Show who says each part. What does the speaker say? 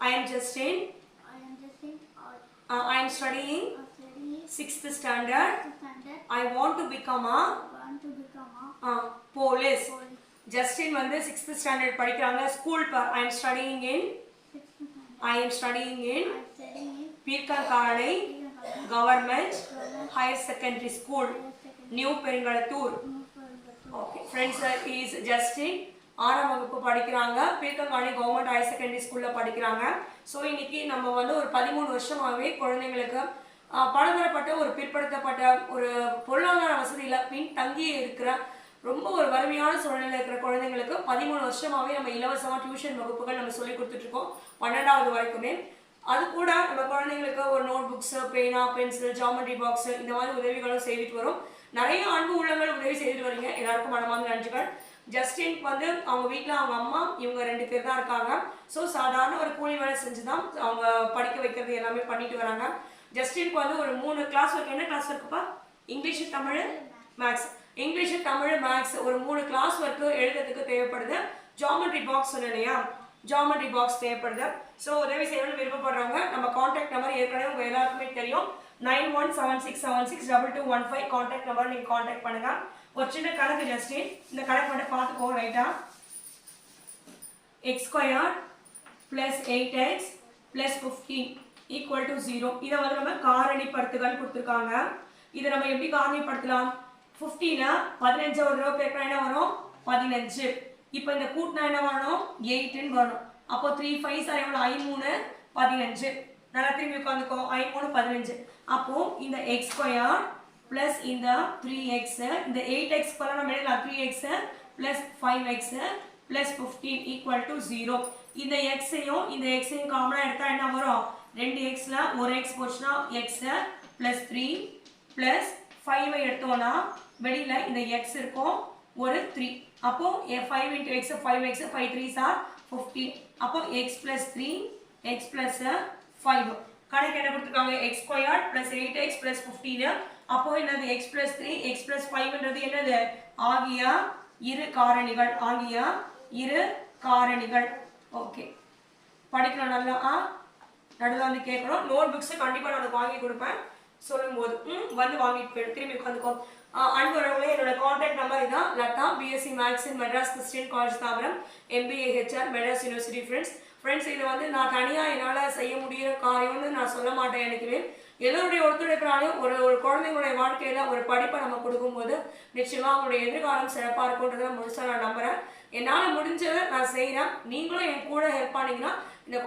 Speaker 1: I am Justin.
Speaker 2: I am Justin. I
Speaker 1: Uh, I am studying
Speaker 2: am studying
Speaker 1: sixth standard.
Speaker 2: standard.
Speaker 1: I want to become a
Speaker 2: Want to become a
Speaker 1: uh, police.
Speaker 2: police.
Speaker 1: Justin வந்து sixth standard படிக்கிறாங்க school I am studying in
Speaker 2: Sixth standard.
Speaker 1: I am studying in
Speaker 2: I am studying in
Speaker 1: Peerkankaranai
Speaker 2: Srinagar.
Speaker 1: Government higher secondary school
Speaker 2: Higher secondary.
Speaker 1: New Perungalathur
Speaker 2: New Coimbatore.
Speaker 1: Okay friends is Justin ஆறாம் வகுப்பு படிக்கிறாங்க. பீர்க்கங்காடி government higher secondary ஸ்கூலில் படிக்கிறாங்க. So இன்னைக்கு நம்ம வந்து ஒரு பதிமூணு வருஷமாகவே குழந்தைங்களுக்கு பலதரப்பட்ட ஒரு பிற்படுத்தப்பட்ட ஒரு பொருளாதார வசதியில் பின்தங்கி இருக்கிற ரொம்ப ஒரு வறுமையான சூழ்நிலையில் இருக்கிற குழந்தைங்களுக்கு பதிமூணு வருஷமாகவே நம்ம இலவசமாக டியூஷன் வகுப்புகள் நம்ம சொல்லி கொடுத்துட்ருக்கோம். பன்னெண்டாவது வரைக்குமே. அது கூட நம்ம குழந்தைங்களுக்கு ஒரு நோட் புக்ஸு பேனா பென்சில் ஜாமெண்ட்ரி பாக்ஸு இந்த மாதிரி உதவிகளும் செய்துட்டு வரும். நிறைய அன்பு உள்ளங்கள் உதவி செய்துட்டு வரீங்க. எல்லாருக்கும் மனமார்ந்த நன்றிகள். ஜஸ்டின் வந்து அவங்க வீட்டில் அவங்க அம்மா இவங்க ரெண்டு பேர் தான் இருக்காங்க. ஸோ சாதாரண ஒரு கூலி வேலை செஞ்சு தான் அவங்க படிக்க வைக்கிறது எல்லாமே பண்ணிட்டு வராங்க. ஜஸ்டினுக்கு வந்து ஒரு மூணு கிளாஸ் இருக்கு என்ன கிளாஸ் இருக்குப்பா English Tamil maths English Tamil maths ஒரு மூணு கிளாஸ் ஒர்க்கு எழுதுறதுக்கு தேவைப்படுது. ஜாமெட்ரி பாக்ஸ் சொன்னேன் இல்லையா? ஜாமெட்ரி பாக்ஸ் தேவைப்படுது. ஸோ உதவி செய்யணும்னு விருப்பப்படுறவங்க நம்ம காண்டாக்ட் நம்பர் ஏற்கனவே உங்கள் எல்லாருக்குமே தெரியும். Nine one seven six seven six double two one five contact number நீங்கள் காண்டாக்ட் பண்ணுங்கள் ஒரு சின்ன கணக்கு ஜஸ்டின் இந்த கணக்கு மட்டும் பார்த்துக்கோ ரைட்டா x square plus eight x plus fifteen equal to zero இதை வந்து நம்ம காரணிப்படுத்துகள் கொடுத்துருக்காங்க. இதை நம்ம எப்படி காரணிப்படுத்தலாம்? ஃபிஃப்டீனை பதினஞ்சு ஒரு ரூபா பேர் என்ன வரும்? பதினஞ்சு. இப்போ இந்த கூட்டினா என்ன வரணும்? எயிட்டுன்னு வரணும். அப்போ த்ரீ ஃபைவ் சார் எவ்வளோ ஐ மூணு பதினஞ்சு. நல்லா திரும்பி உட்காந்துக்கோ ஐ மூணு பதினஞ்சு. அப்போ இந்த எக்ஸ் ஸ்கொயர் ப்ளஸ் இந்த த்ரீ எக்ஸு இந்த எயிட் எக்ஸ் பல நம்ம எழுதலாம். Three x plus five x plus fifteen equal to zero இந்த எக்ஸையும் இந்த எக்ஸையும் காமனாக எடுத்தால் என்ன வரும்? ரெண்டு எக்ஸில் ஒரு எக்ஸ் போச்சுன்னா எக்ஸு ப்ளஸ் த்ரீ ப்ளஸ் ஃபைவை எடுத்தோன்னா வெளியில் இந்த எக்ஸ் இருக்கும். ஒரு த்ரீ அப்போ five into x five x five three sir fifteen அப்போ x plus three x plus five கணக்கு என்ன கொடுத்துருக்காங்க? X square plus eight x plus fifteen அப்போ என்னது? X plus three x plus ஃபைவ்ன்றது என்னது? ஆகிய இரு காரணிகள் ஆகிய இரு காரணிகள். ஓகே படிக்கணும் நல்லா. ஆ நடுவில் வந்து கேட்கணும். நோட் புக்ஸு கண்டிப்பாக நான் உனக்கு வாங்கி கொடுப்பேன். சொல்லும்போது ம் வந்து வாங்கிட்டு திரும்பி உட்காந்துக்கோ. அன்புறவங்களே என்னோட காண்டாக்ட் நம்பர் இதான். Latha BSc maths in Madras Christian college Tambaram MBA HR Madras university friends friends இதை வந்து நான் தனியாக என்னால் செய்ய முடியிற காரியம்னு நான் சொல்ல மாட்டேன் எனக்குமே. எல்லோருடைய ஒத்துழைப்பினாலையும் ஒரு ஒரு குழந்தைங்களுடைய வாழ்க்கையில் ஒரு படிப்பை நம்ம கொடுக்கும்போது நிச்சயமாக அவங்களுடைய எதிர்காலம் சிறப்பாக இருக்குன்றதை முழுசாக நான் நம்புகிறேன் என்னால் முடிஞ்சதை நான் செய்கிறேன் நீங்களும் என் கூட ஹெல்ப் பண்ணிங்கன்னா இந்த